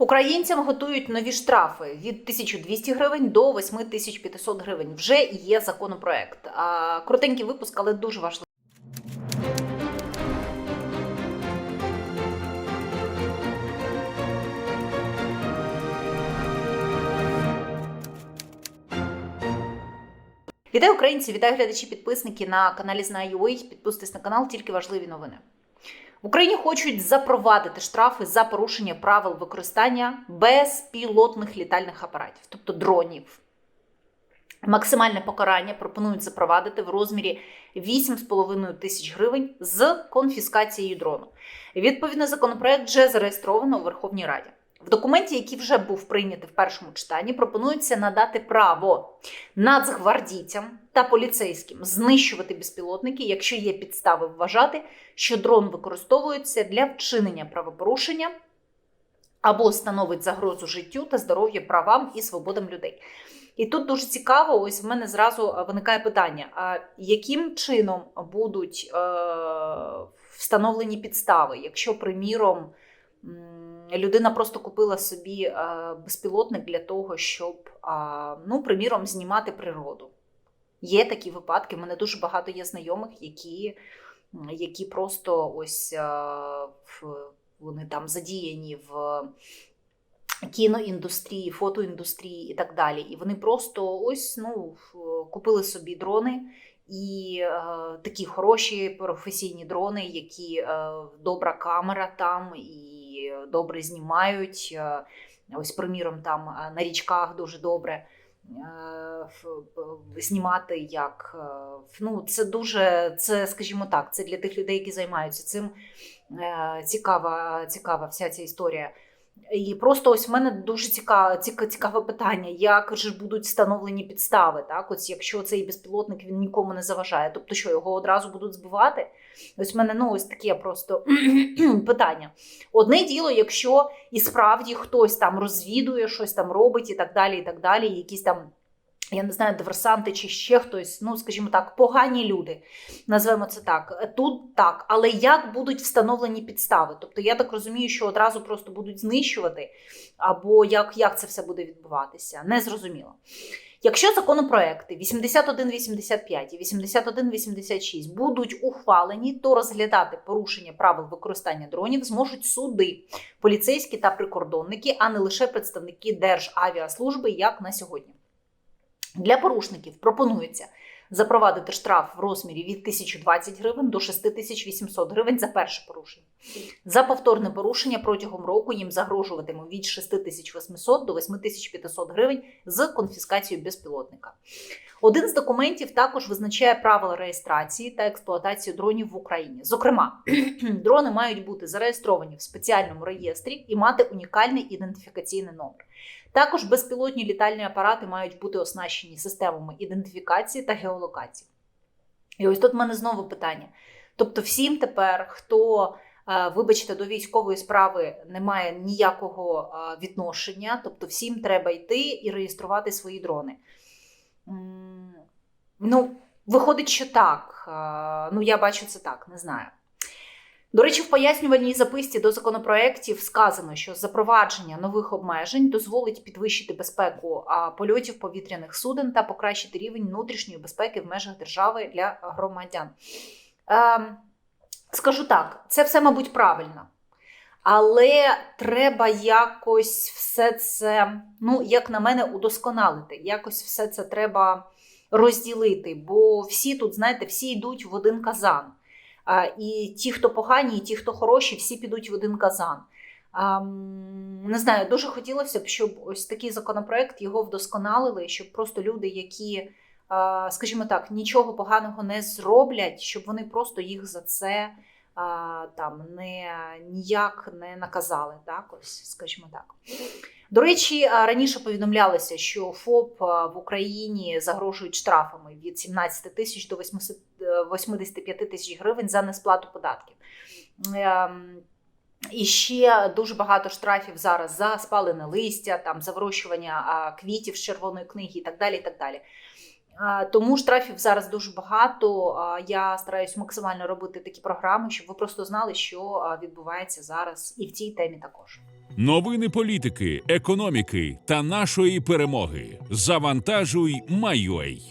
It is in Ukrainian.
Українцям готують нові штрафи від 1200 гривень до 8500 гривень. Вже є законопроект. А, Коротенький випуск, але дуже важливий. Вітаю українці, вітаю глядачі, підписники на каналі Знаю.ua. Підписуйтесь на канал, тільки важливі новини. В Україні хочуть запровадити штрафи за порушення правил використання безпілотних літальних апаратів, тобто дронів. Максимальне покарання пропонують запровадити в розмірі 8,5 тисяч гривень з конфіскацією дрону. Відповідний законопроект вже зареєстровано у Верховній Раді. В документі, який вже був прийнятий в першому читанні, пропонується надати право нацгвардійцям та поліцейським знищувати безпілотники, якщо є підстави вважати, що дрон використовується для вчинення правопорушення або становить загрозу життю та здоров'ю правам і свободам людей. І тут дуже цікаво, ось в мене зразу виникає питання: а яким чином будуть е, встановлені підстави, якщо, приміром, людина просто купила собі е, безпілотник для того, щоб, ну, приміром, знімати природу. Є такі випадки. в мене дуже багато є знайомих, які, які просто ось е, вони там задіяні в кіноіндустрії, фотоіндустрії і так далі. І вони просто ось ну, купили собі дрони. І е, такі хороші професійні дрони, які е, добра камера там і добре знімають. Е, ось, приміром, там е, на річках дуже добре е, знімати як. Ну, це дуже, це, скажімо так, це для тих людей, які займаються цим. Цікава, цікава вся ця історія. І просто ось в мене дуже цікаве, цікаве питання, як ж будуть встановлені підстави, так? Ось якщо цей безпілотник він нікому не заважає, тобто що його одразу будуть збивати? Ось в мене ну ось таке просто питання. Одне діло, якщо і справді хтось там розвідує, щось там робить і так далі, і так далі, якісь там. Я не знаю, диверсанти чи ще хтось, ну скажімо так, погані люди, назвемо це так. Тут так, але як будуть встановлені підстави? Тобто я так розумію, що одразу просто будуть знищувати, або як, як це все буде відбуватися? Не зрозуміло. Якщо законопроекти 8185 і 8186 будуть ухвалені, то розглядати порушення правил використання дронів зможуть суди, поліцейські та прикордонники, а не лише представники Державіаслужби, як на сьогодні. Для порушників пропонується запровадити штраф в розмірі від 1020 гривень до 6800 гривень за перше порушення. За повторне порушення протягом року їм загрожуватиме від 6800 до 8500 гривень з конфіскацією безпілотника. Один з документів також визначає правила реєстрації та експлуатації дронів в Україні. Зокрема, дрони мають бути зареєстровані в спеціальному реєстрі і мати унікальний ідентифікаційний номер. Також безпілотні літальні апарати мають бути оснащені системами ідентифікації та геолокації. І ось тут в мене знову питання. Тобто, всім тепер, хто, е, вибачте, до військової справи не має ніякого е, відношення, тобто всім треба йти і реєструвати свої дрони. Ну, виходить, що так. Е, Ну, я бачу це так, не знаю. До речі, в пояснювальній записці до законопроєктів сказано, що запровадження нових обмежень дозволить підвищити безпеку польотів повітряних суден та покращити рівень внутрішньої безпеки в межах держави для громадян. Ем, скажу так, це все, мабуть, правильно. Але треба якось все це, ну, як на мене, удосконалити. Якось все це треба розділити. Бо всі тут, знаєте, всі йдуть в один казан. І ті, хто погані, і ті, хто хороші, всі підуть в один казан. Не знаю, дуже хотілося б, щоб ось такий законопроект його вдосконалили, щоб просто люди, які, скажімо так, нічого поганого не зроблять, щоб вони просто їх за це там не ніяк не наказали. Так, ось, скажімо так. До речі, раніше повідомлялося, що ФОП в Україні загрожують штрафами від 17 тисяч до 80 е, 85 тисяч гривень за несплату податків. Ем, І ще дуже багато штрафів зараз за спалене листя, там за вирощування квітів з червоної книги і так далі. І так далі. А, Тому штрафів зараз дуже багато. Я стараюсь максимально робити такі програми, щоб ви просто знали, що відбувається зараз, і в цій темі також. Новини політики, економіки та нашої перемоги. Завантажуй, майой.